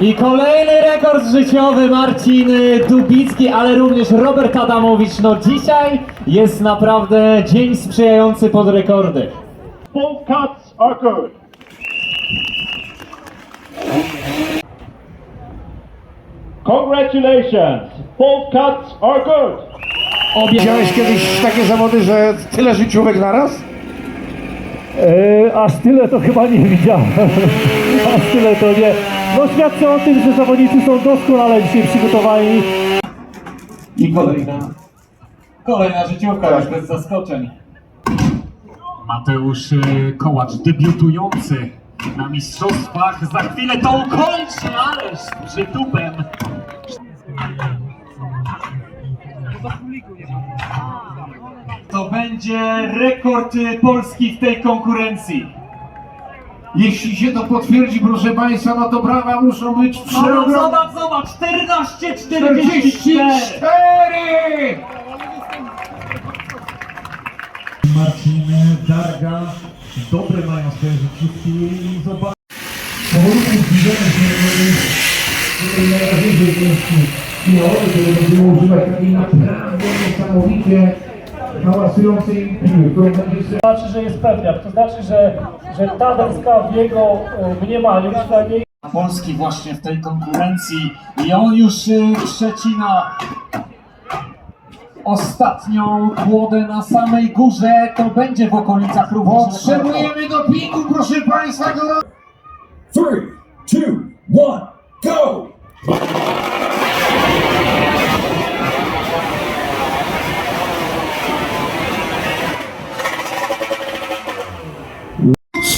I kolejny rekord życiowy Marcin Dubicki, ale również Robert Adamowicz. No dzisiaj jest naprawdę dzień sprzyjający pod rekordy. Both cuts are good. Congratulations. Both cuts are good. Widziałeś kiedyś takie zawody, że tyle życiówek naraz? E, aż tyle to chyba nie widziałem. aż tyle to nie. No świadczy o tym, że zawodnicy są doskonale dzisiaj przygotowani. I kolejna. Kolejna życiówka już bez zaskoczeń. Mateusz y, Kołacz debiutujący na mistrzostwach. Za chwilę to ukończy, ależ z przytupem. To będzie rekord y, Polski w tej konkurencji. Jeśli się to potwierdzi, proszę Państwa, no to brawa muszą być Zobacz, przeogromne. zobacz, zobacz, 14, 44. 44! Marcin Darga. Dobre mają swoje życiówki i zobacz. Powolutku zbliżamy się do tej najważniejszej części finałowej, której będziemy używać takiej naprawdę niesamowicie hałasującej piły, którą będzie sobie To znaczy, że jest pewniak. To znaczy, że, że ta deska w jego e, mniemaniu przynajmniej Polski właśnie w tej konkurencji i on już y, przecina ostatnią kłodę na samej górze, to będzie w okolicach również Potrzebujemy dopingu, proszę Państwa, do Three, two, one, go!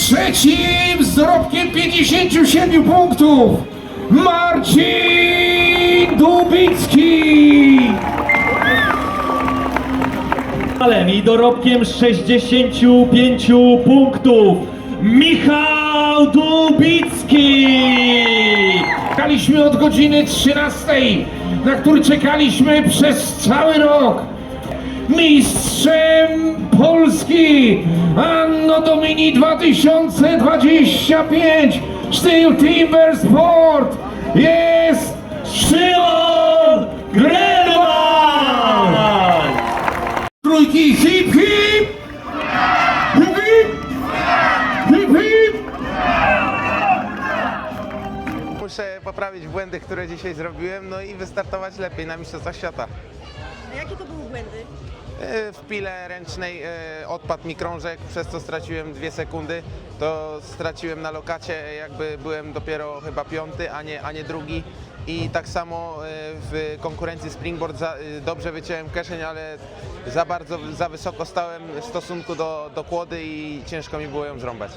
Trzecim z dorobkiem 57 punktów Marcin Dubicki. Ale i dorobkiem 65 punktów Michał Dubicki! Czekaliśmy od godziny 13, na który czekaliśmy przez cały rok. Mistrzem Polski Anno Domini 2025 Steel Timber Sport jest Szymon Grenman! trójki hip hip hip hip hip hip Muszę poprawić błędy, które dzisiaj zrobiłem, no i wystartować lepiej na Mistrzostwach Świata. A jakie to były błędy? E, W pile ręcznej e, odpadł mi krążek, przez co straciłem dwie sekundy. To straciłem na lokacie, jakby byłem dopiero chyba piąty, a nie, a nie drugi. I tak samo e, w konkurencji springboard za, dobrze wyciąłem kieszeń, ale za bardzo, za wysoko stałem w stosunku do, do kłody i ciężko mi było ją zrąbać.